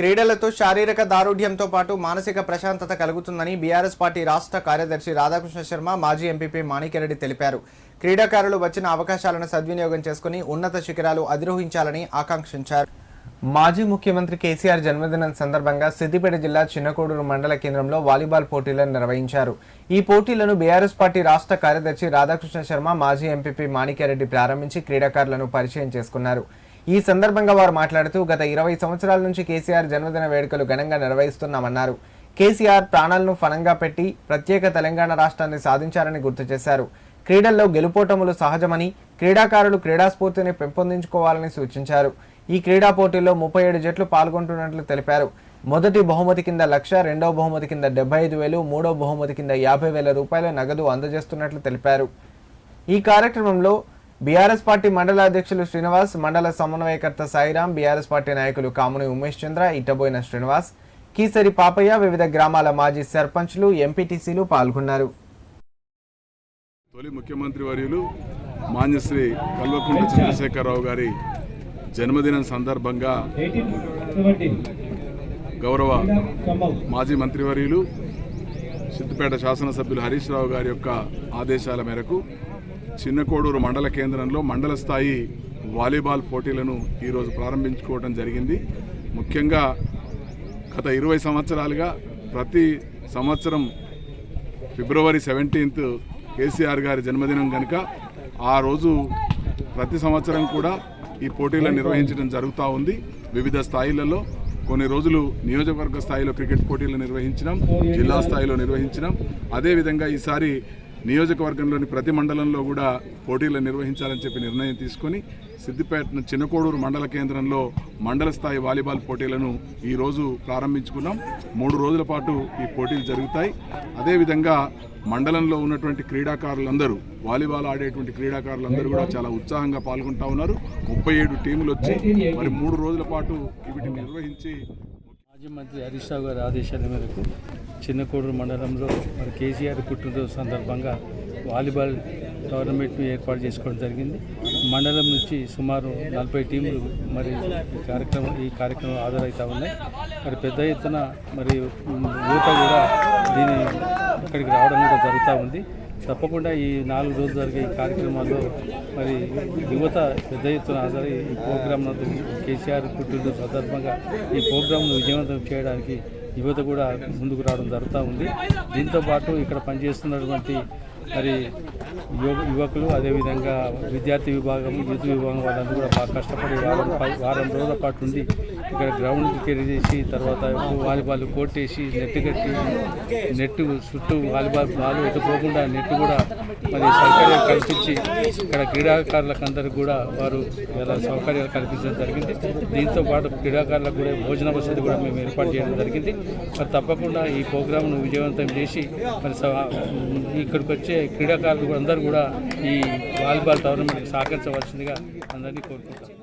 క్రీడలతో శారీరక దారుఢ్యంతో పాటు మానసిక ప్రశాంతత కలుగుతుందని బీఆర్ఎస్ పార్టీ రాష్ట్ర కార్యదర్శి రాధాకృష్ణ శర్మ మాజీ ఎంపీపీ మాణిక్యరెడ్డి తెలిపారు. క్రీడాకారులు వచ్చిన అవకాశాలను సద్వినియోగం చేసుకుని ఉన్నత శిఖరాలు అధిరోహించాలని ఆకాంక్షించారు. మాజీ ముఖ్యమంత్రి కేసీఆర్ జన్మదినం సందర్భంగా సిద్దిపేట జిల్లా చిన్నకోడూరు మండల కేంద్రంలో వాలీబాల్ పోటీలను నిర్వహించారు. ఈ పోటీలను బీఆర్ఎస్ పార్టీ రాష్ట్ర కార్యదర్శి రాధాకృష్ణ శర్మ మాజీ ఎంపీపీ మాణిక్యారెడ్డి ప్రారంభించి క్రీడాకారులను పరిచయం చేసుకున్నారు. ఈ సందర్భంగా వారు మాట్లాడుతూ గత ఇరవై సంవత్సరాల నుంచి కేసీఆర్ జన్మదిన వేడుకలు ఘనంగా నిర్వహిస్తున్నామన్నారు. కేసీఆర్ ప్రాణాలను ఫలంగా పెట్టి ప్రత్యేక తెలంగాణ రాష్ట్రాన్ని సాధించారని గుర్తు చేశారు. క్రీడల్లో గెలుపోటములు సహజమని క్రీడాకారులు క్రీడాస్ఫూర్తిని పెంపొందించుకోవాలని సూచించారు. ఈ క్రీడా పోటీల్లో ముప్పై ఏడు జట్లు పాల్గొంటున్నట్లు తెలిపారు. మొదటి బహుమతి కింద లక్ష రెండవ బహుమతి కింద డెబ్బై ఐదు వేలు మూడో బహుమతి కింద యాభై వేల రూపాయల నగదు అందజేస్తున్నట్లు తెలిపారు. ఈ కార్యక్రమంలో బీఆర్ఎస్ పార్టీ మండల అధ్యక్షులు శ్రీనివాస్ మండల సమన్వయకర్త సాయిరాం బీఆర్ఎస్ పార్టీ నాయకులు కాముని ఉమేష్ చంద్ర ఇట్టబోయిన శ్రీనివాస్ కీసరి పాపయ్య వివిధ గ్రామాల మాజీ సర్పంచ్లు ఎంపీటీసీలు పాల్గొన్నారు. తొలి ముఖ్యమంత్రి వర్యులు మాన్యశ్రీ కల్వకుంట్ల చంద్రశేఖరరావు గారి జన్మదినం సందర్భంగా గౌరవ మాజీ మంత్రివర్యులు సిద్దిపేట శాసనసభ్యులు హరీష్ రావు గారి యొక్క ఆదేశాల మేరకు చిన్నకోడూరు మండల కేంద్రంలో మండల స్థాయి వాలీబాల్ పోటీలను ఈరోజు ప్రారంభించుకోవడం జరిగింది. ముఖ్యంగా గత ఇరవై సంవత్సరాలుగా ప్రతి సంవత్సరం ఫిబ్రవరి సెవెంటీన్త్ కేసీఆర్ గారి జన్మదినం కనుక ఆ రోజు ప్రతి సంవత్సరం కూడా ఈ పోటీలను నిర్వహించడం జరుగుతూ ఉంది. వివిధ స్థాయిలలో కొన్ని రోజులు నియోజకవర్గ స్థాయిలో క్రికెట్ పోటీలు నిర్వహించినాం జిల్లా స్థాయిలో నిర్వహించినాం. అదేవిధంగా ఈసారి నియోజకవర్గంలోని ప్రతి మండలంలో కూడా పోటీలు నిర్వహించాలని చెప్పి నిర్ణయం తీసుకొని సిద్దిపేట చిన్నకోడూరు మండల కేంద్రంలో మండల స్థాయి వాలీబాల్ పోటీలను ఈరోజు ప్రారంభించుకున్నాం. మూడు రోజుల పాటు ఈ పోటీలు జరుగుతాయి. అదేవిధంగా మండలంలో ఉన్నటువంటి క్రీడాకారులందరూ వాలీబాల్ ఆడేటువంటి క్రీడాకారులందరూ కూడా చాలా ఉత్సాహంగా పాల్గొంటా ఉన్నారు. ముప్పై ఏడు టీములు వచ్చి మరి మూడు రోజుల పాటు వీటిని నిర్వహించి మాజీ మంత్రి హరీష్ రావు గారి ఆదేశాల మేరకు చిన్నకోడూరు మండలంలో మరి కేసీఆర్ పుట్టినరోజు సందర్భంగా వాలీబాల్ టోర్నమెంట్ను ఏర్పాటు చేసుకోవడం జరిగింది. మండలం నుంచి సుమారు నలభై టీములు మరి కార్యక్రమం ఈ కార్యక్రమం హాజరవుతూ ఉన్నాయి. మరి పెద్ద ఎత్తున మరి యువత కూడా దీని ఇక్కడికి రావడం కూడా జరుగుతూ ఉంది. తప్పకుండా ఈ నాలుగు రోజులు జరిగే ఈ కార్యక్రమాల్లో మరి యువత పెద్ద ఎత్తున హాజరై ఈ ప్రోగ్రామ్ కేసీఆర్ పుట్టినరోజు సందర్భంగా ఈ ప్రోగ్రాంను విజయవంతం చేయడానికి యువత కూడా ముందుకు రావడం జరుగుతూ ఉంది. దీంతో పాటు ఇక్కడ పనిచేస్తున్నటువంటి మరి యువ యువకులు అదేవిధంగా విద్యార్థి విభాగం యూత్ విభాగం వాళ్ళందరూ కూడా బాగా కష్టపడి వారం వారం రోజుల పాటు ఉండి ఇక్కడ గ్రౌండ్ కెరీ చేసి తర్వాత వాలీబాల్ కోట్టేసి నెట్ కట్టి నెట్ చుట్టూ వాలీబాల్ బాల్ ఎటు పోకుండా నెట్ కూడా మరి సౌకర్యాలు కల్పించి ఇక్కడ క్రీడాకారులకు అందరికీ కూడా వారు ఇలా సౌకర్యాలు కల్పించడం జరిగింది. దీంతో పాటు క్రీడాకారులకు కూడా భోజన వసతి కూడా మేము ఏర్పాటు చేయడం జరిగింది. మరి తప్పకుండా ఈ ప్రోగ్రామ్ను విజయవంతం చేసి మరి ఇక్కడికి ఇక్కడికి వచ్చే క్రీడాకారులు అందరూ కూడా ఈ వాలీబాల్ టోర్నమెంట్కి సహకరించవలసిందిగా అందరినీ కోరుకుంటాం